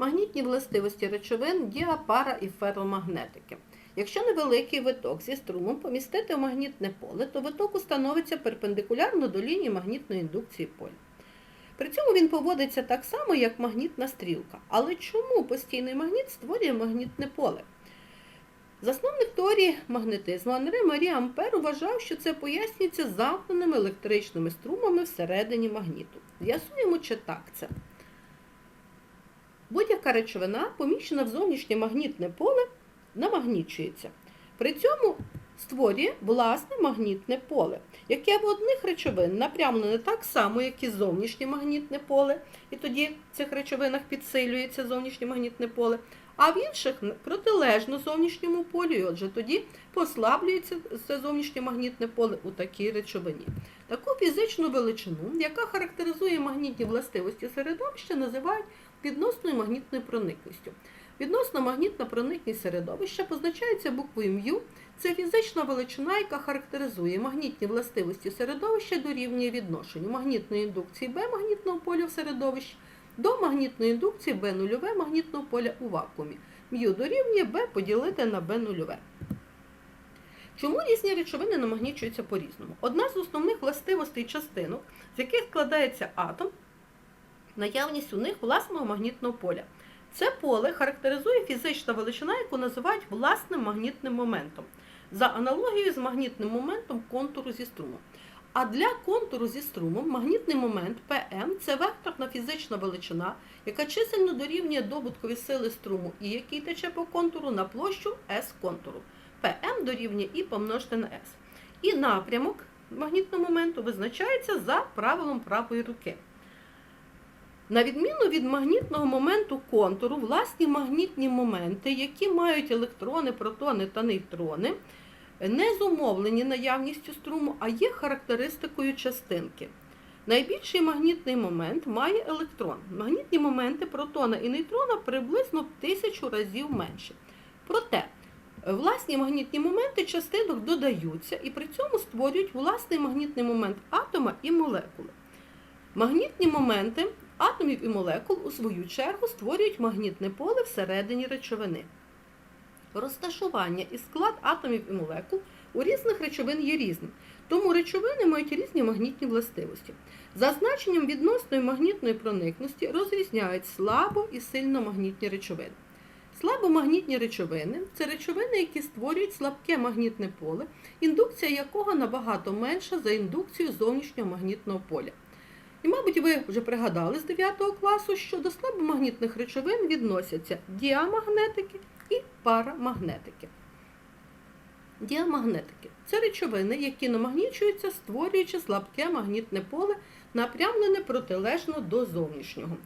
Магнітні властивості речовин діапара і ферромагнетики. Якщо невеликий виток зі струмом помістити в магнітне поле, то виток установиться перпендикулярно до лінії магнітної індукції поля. При цьому він поводиться так само, як магнітна стрілка. Але чому постійний магніт створює магнітне поле? Засновник теорії магнетизму Анри Марія Ампер вважав, що це пояснюється замкненими електричними струмами всередині магніту. З'ясуємо, чи так це. Будь-яка речовина, поміщена в зовнішнє магнітне поле, намагнічується. При цьому створює власне магнітне поле, яке в одних речовин напрямлене так само, як і зовнішнє магнітне поле, і тоді в цих речовинах підсилюється зовнішнє магнітне поле, а в інших протилежно зовнішньому полю, і отже тоді послаблюється це зовнішнє магнітне поле у такій речовині. Таку фізичну величину, яка характеризує магнітні властивості середовища, називають відносною магнітною проникністю. Відносно магнітна проникність середовища позначається буквою μ. Це фізична величина, яка характеризує магнітні властивості середовища дорівнює відношенню магнітної індукції Б магнітного поля в середовищі до магнітної індукції Б нульове магнітного поля у вакуумі. М'ю дорівнює Б поділити на Б нульове. Чому різні речовини намагнічуються по-різному? Одна з основних властивостей частинок, з яких складається атом, наявність у них власного магнітного поля. Це поле характеризує фізична величина, яку називають власним магнітним моментом, за аналогією з магнітним моментом контуру зі струмом. А для контуру зі струмом магнітний момент ПМ це векторна фізична величина, яка чисельно дорівнює добуткові сили струму І, який тече по контуру на площу С контуру. ПМ дорівнює І помножити на С. І напрямок магнітного моменту визначається за правилом правої руки. На відміну від магнітного моменту контуру, власні магнітні моменти, які мають електрони, протони та нейтрони, не зумовлені наявністю струму, а є характеристикою частинки. Найбільший магнітний момент має електрон. Магнітні моменти протона і нейтрона приблизно в тисячу разів менші. Проте, власні магнітні моменти частинок додаються і при цьому створюють власний магнітний момент атома і молекули. Магнітні моменти атомів і молекул, у свою чергу, створюють магнітне поле всередині речовини. Розташування і склад атомів і молекул у різних речовин є різним, тому речовини мають різні магнітні властивості. За значенням відносної магнітної проникності розрізняють слабо і сильно магнітні речовини. Слабомагнітні речовини це речовини, які створюють слабке магнітне поле, індукція якого набагато менша за індукцію зовнішнього магнітного поля. І, мабуть, ви вже пригадали з 9 класу, що до слабомагнітних речовин відносяться діамагнетики парамагнетики. Діамагнетики це речовини, які намагнічуються, створюючи слабке магнітне поле, напрямлене протилежно до зовнішнього.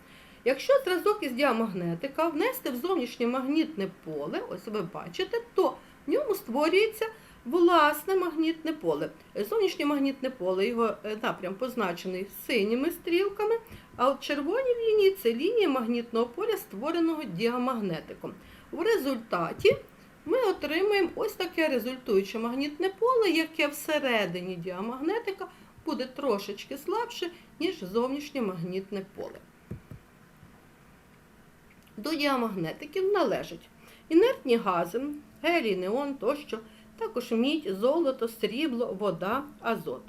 Якщо зразок із діамагнетика внести в зовнішнє магнітне поле, ось ви бачите, то в ньому створюється власне магнітне поле. Зовнішнє магнітне поле, його е, напрям позначений синіми стрілками, а от червоні лінії це лінії магнітного поля, створеного діамагнетиком. В результаті ми отримаємо ось таке результуюче магнітне поле, яке всередині діамагнетика буде трошечки слабше, ніж зовнішнє магнітне поле. До діамагнетиків належать інертні гази, гелій, неон тощо, також мідь, золото, срібло, вода, азот.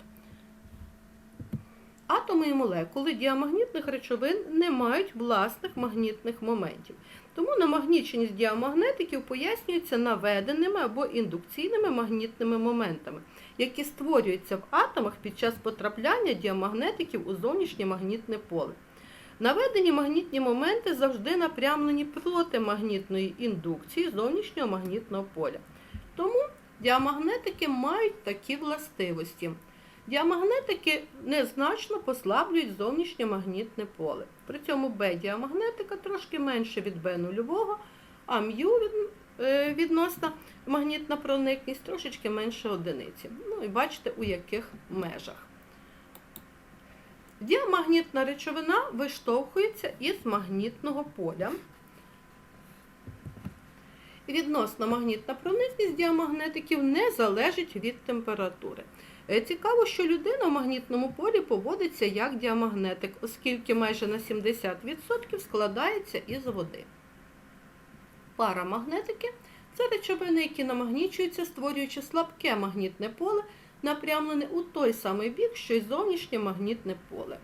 Атоми і молекули діамагнітних речовин не мають власних магнітних моментів. Тому намагніченість діамагнетиків пояснюється наведеними або індукційними магнітними моментами, які створюються в атомах під час потрапляння діамагнетиків у зовнішнє магнітне поле. Наведені магнітні моменти завжди напрямлені проти магнітної індукції зовнішнього магнітного поля. Тому діамагнетики мають такі властивості. Діамагнетики незначно послаблюють зовнішнє магнітне поле. При цьому Б-діамагнетика трошки менше від Б нульового, а μ е, відносна магнітна проникність трошечки менше одиниці. Ну і бачите, у яких межах. Діамагнітна речовина виштовхується із магнітного поля. Відносно магнітна проникність діамагнетиків не залежить від температури. Е, Цікаво, що людина в магнітному полі поводиться як діамагнетик, оскільки майже на 70% складається із води. Парамагнетики це речовини, які намагнічуються, створюючи слабке магнітне поле, напрямлене у той самий бік, що й зовнішнє магнітне поле.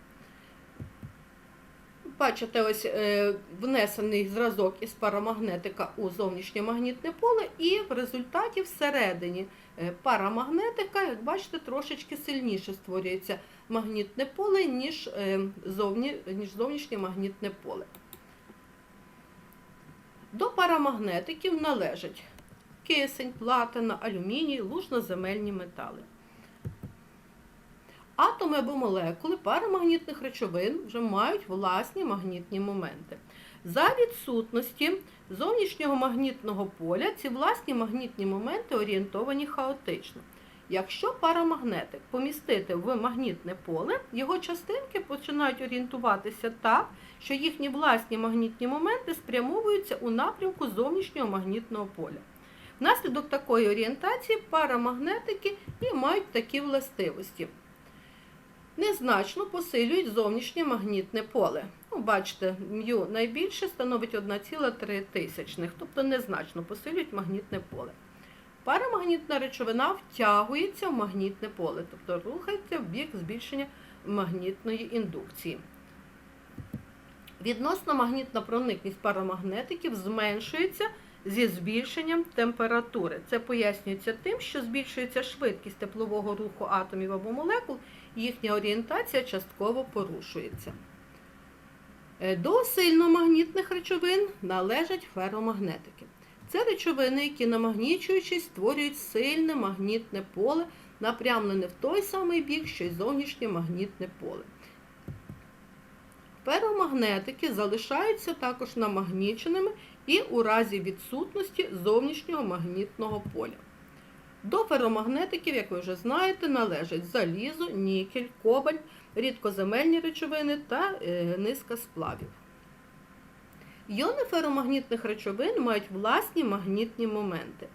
Бачите, ось е, внесений зразок із парамагнетика у зовнішнє магнітне поле, і в результаті всередині е, парамагнетика, як бачите, трошечки сильніше створюється магнітне поле, е, ніж зовнішнє магнітне поле. До парамагнетиків належать кисень, платина, алюміній, лужноземельні метали. Атоми або молекули парамагнітних речовин вже мають власні магнітні моменти. За відсутності зовнішнього магнітного поля ці власні магнітні моменти орієнтовані хаотично. Якщо парамагнетик помістити в магнітне поле, його частинки починають орієнтуватися так, що їхні власні магнітні моменти спрямовуються у напрямку зовнішнього магнітного поля. Внаслідок такої орієнтації парамагнетики і мають такі властивості. Незначно посилюють зовнішнє магнітне поле. Ну, бачите, м'ю найбільше становить 1,3 тисячних, тобто незначно посилюють магнітне поле. Парамагнітна речовина втягується в магнітне поле, тобто рухається в бік збільшення магнітної індукції. Відносно магнітна проникність парамагнетиків зменшується зі збільшенням температури. Це пояснюється тим, що збільшується швидкість теплового руху атомів або молекул, їхня орієнтація частково порушується. Е, До сильномагнітних речовин належать феромагнетики. Це речовини, які намагнічуючись, створюють сильне магнітне поле, напрямлене в той самий бік, що й зовнішнє магнітне поле. Феромагнетики залишаються також намагніченими і у разі відсутності зовнішнього магнітного поля. До феромагнетиків, як ви вже знаєте, належать залізо, нікель, кобальт, рідкоземельні речовини та е, низка сплавів. Йони феромагнітних речовин мають власні магнітні моменти.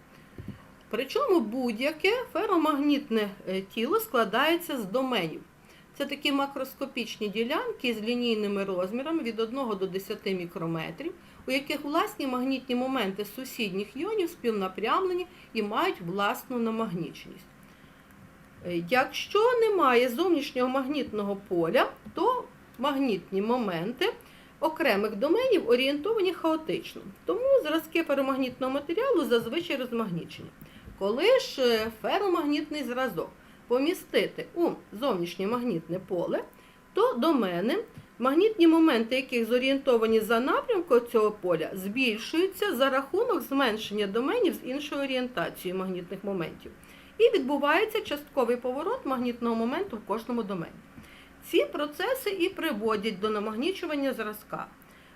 Причому будь-яке феромагнітне е, тіло складається з доменів. Це такі макроскопічні ділянки з лінійними розмірами від 1 до 10 мікрометрів, у яких власні магнітні моменти сусідніх йонів співнапрямлені і мають власну намагніченість. Е, Якщо немає зовнішнього магнітного поля, то магнітні моменти окремих доменів орієнтовані хаотично. Тому зразки феромагнітного матеріалу зазвичай розмагнічені. Коли ж е, феромагнітний зразок помістити у зовнішнє магнітне поле, то домени, магнітні моменти, яких зорієнтовані за напрямком цього поля, збільшуються за рахунок зменшення доменів з іншою орієнтацією магнітних моментів. І відбувається частковий поворот магнітного моменту в кожному домені. Ці процеси і приводять до намагнічування зразка.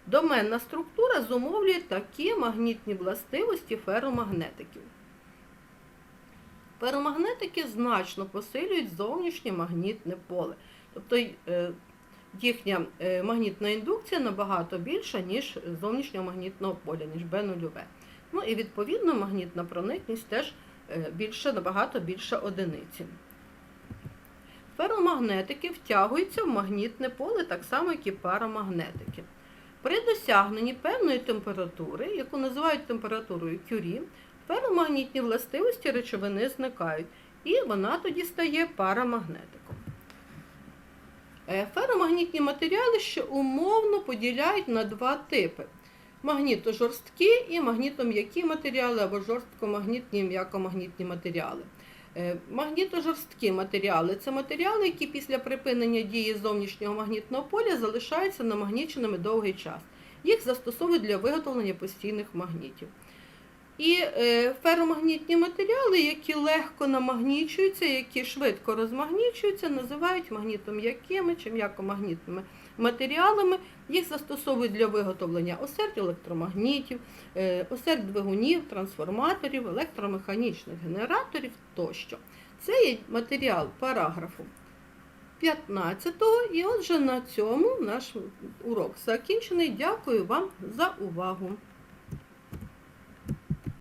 Доменна структура зумовлює такі магнітні властивості феромагнетиків. Феромагнетики значно посилюють зовнішнє магнітне поле. Тобто е, їхня е, магнітна індукція набагато більша, ніж зовнішнього магнітного поля, ніж B0. Ну і відповідно магнітна проникність теж е, більше, набагато більша одиниці. Феромагнетики втягуються в магнітне поле так само, як і парамагнетики. При досягненні певної температури, яку називають температурою Кюрі, феромагнітні властивості речовини зникають, і вона тоді стає парамагнетиком. Е, Феромагнітні матеріали ще умовно поділяють на два типи: магнітожорсткі і магнітом'які матеріали або жорсткомагнітні і м'якомагнітні матеріали. Е, Магнітожорсткі матеріали це матеріали, які після припинення дії зовнішнього магнітного поля залишаються намагніченими довгий час. Їх застосовують для виготовлення постійних магнітів. І е, феромагнітні матеріали, які легко намагнічуються, які швидко розмагнічуються, називають магнітом'якими чи м'якомагнітними матеріалами. Їх застосовують для виготовлення осердь електромагнітів, е, осердь двигунів, трансформаторів, електромеханічних генераторів тощо. Це є матеріал параграфу 15 І отже, на цьому наш урок закінчений. Дякую вам за увагу.